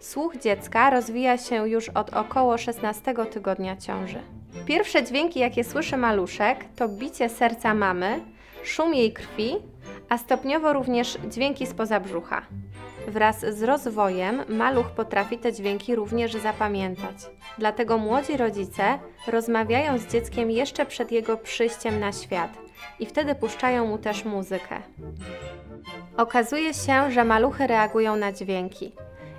Słuch dziecka rozwija się już od około 16 tygodnia ciąży. Pierwsze dźwięki, jakie słyszy maluszek, to bicie serca mamy, szum jej krwi, a stopniowo również dźwięki spoza brzucha. Wraz z rozwojem maluch potrafi te dźwięki również zapamiętać. Dlatego młodzi rodzice rozmawiają z dzieckiem jeszcze przed jego przyjściem na świat i wtedy puszczają mu też muzykę. Okazuje się, że maluchy reagują na dźwięki.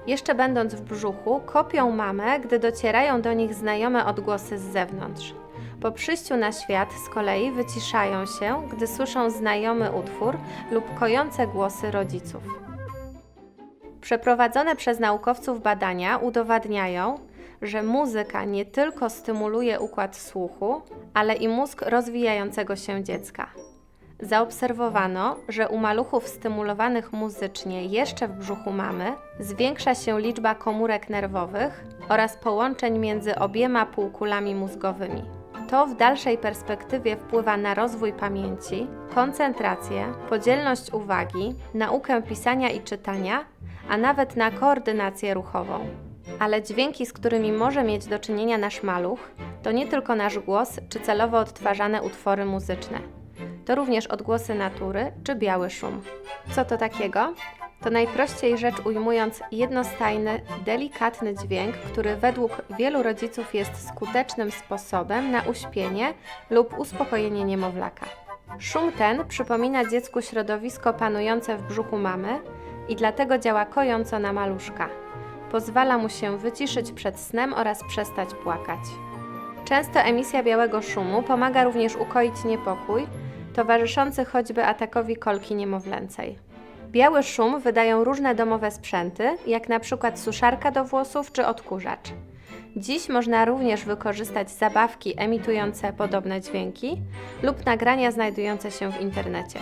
Jeszcze będąc w brzuchu, kopią mamę, gdy docierają do nich znajome odgłosy z zewnątrz. Po przyjściu na świat z kolei wyciszają się, gdy słyszą znajomy utwór lub kojące głosy rodziców. Przeprowadzone przez naukowców badania udowadniają, że muzyka nie tylko stymuluje układ słuchu, ale i mózg rozwijającego się dziecka. Zaobserwowano, że u maluchów stymulowanych muzycznie jeszcze w brzuchu mamy zwiększa się liczba komórek nerwowych oraz połączeń między obiema półkulami mózgowymi. To w dalszej perspektywie wpływa na rozwój pamięci, koncentrację, podzielność uwagi, naukę pisania i czytania, a nawet na koordynację ruchową. Ale dźwięki, z którymi może mieć do czynienia nasz maluch, to nie tylko nasz głos czy celowo odtwarzane utwory muzyczne. To również odgłosy natury czy biały szum. Co to takiego? To najprościej rzecz ujmując jednostajny, delikatny dźwięk, który według wielu rodziców jest skutecznym sposobem na uśpienie lub uspokojenie niemowlaka. Szum ten przypomina dziecku środowisko panujące w brzuchu mamy i dlatego działa kojąco na maluszka. Pozwala mu się wyciszyć przed snem oraz przestać płakać. Często emisja białego szumu pomaga również ukoić niepokój, towarzyszący choćby atakowi kolki niemowlęcej. Biały szum wydają różne domowe sprzęty, jak na przykład suszarka do włosów czy odkurzacz. Dziś można również wykorzystać zabawki emitujące podobne dźwięki lub nagrania znajdujące się w internecie.